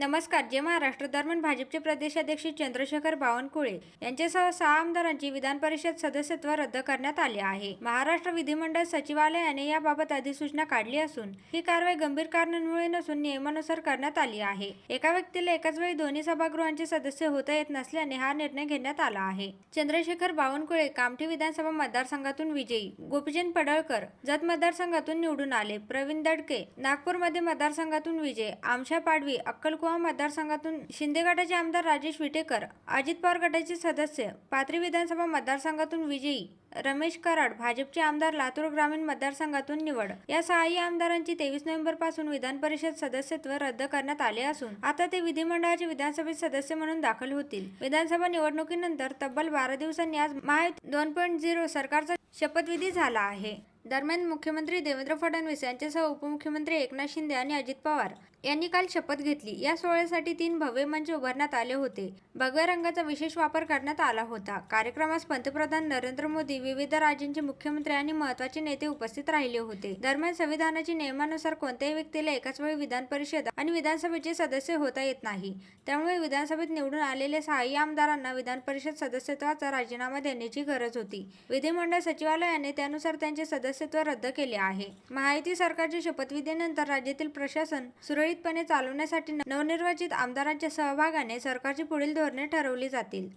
नमस्कार जे महाराष्ट्र दरम्यान भाजपचे प्रदेशाध्यक्ष चंद्रशेखर बावनकुळे यांच्यासह सहा आमदारांची विधान परिषद सदस्यत्व रद्द करण्यात आले आहे. महाराष्ट्र विधिमंडळ सचिवालयाने याबाबत अधिसूचना काढली असून ही कारवाई गंभीर कारणांमुळे नसून नियमानुसार करण्यात आली आहे. एका व्यक्तीला एकाच वेळी दोन्ही सभागृहांचे सदस्य होता येत नसल्याने हा निर्णय घेण्यात आला आहे. चंद्रशेखर बावनकुळे कामठी विधानसभा मतदारसंघातून विजयी गोपीचंद पडळकर जत मतदारसंघातून निवडून आले प्रवीण दडके नागपूरमध्ये मतदारसंघातून विजय आमशा पाडवी अक्कलकुवा मतदारसंघातून शिंदे गटाचे आमदार राजेश विटेकर अजित पवार गटाचे सदस्य पाथरी विधानसभा मतदारसंघातून विजयी रमेश कराड भाजपचे आमदार लातूर ग्रामीण मतदारसंघातून निवड. या सहाही आमदारांची तेवीस नोव्हेंबरपासून विधान परिषद सदस्यत्व रद्द करण्यात आले असून आता ते विधिमंडळाचे विधानसभेत सदस्य म्हणून दाखल होतील. विधानसभा निवडणुकीनंतर तब्बल बारा दिवसांनी आज माय दोन पॉईंट झिरो सरकारचा शपथविधी झाला आहे. दरम्यान मुख्यमंत्री देवेंद्र फडणवीस यांच्यासह उपमुख्यमंत्री एकनाथ शिंदे आणि अजित पवार यांनी काल शपथ घेतली. या सोहळ्यासाठी तीन भव्य मंच उभारण्यात आले होते. भगव्या रंगाचा विशेष वापर करण्यात आला होता. कार्यक्रमास पंतप्रधान नरेंद्र मोदी विविध राज्यांचे मुख्यमंत्री आणि महत्त्वाचे नेते उपस्थित राहिले होते. दरम्यान संविधानाच्या नियमानुसार कोणत्याही व्यक्तीला एकाच वेळी विधान परिषद आणि विधानसभेचे सदस्य होता येत नाही. त्यामुळे विधानसभेत निवडून आलेल्या सहाही आमदारांना विधान परिषद सदस्यत्वाचा राजीनामा देण्याची गरज होती. विधिमंडळ सचिवालयाने त्यानुसार त्यांचे सदस्य सदस्यत्व रद्द केले आहे. महायुती सरकारच्या शपथविधीनंतर राज्यातील प्रशासन सुरळीतपणे चालवण्यासाठी नवनिर्वाचित आमदारांच्या सहभागाने सरकारची पुढील धोरणे ठरवली जातील.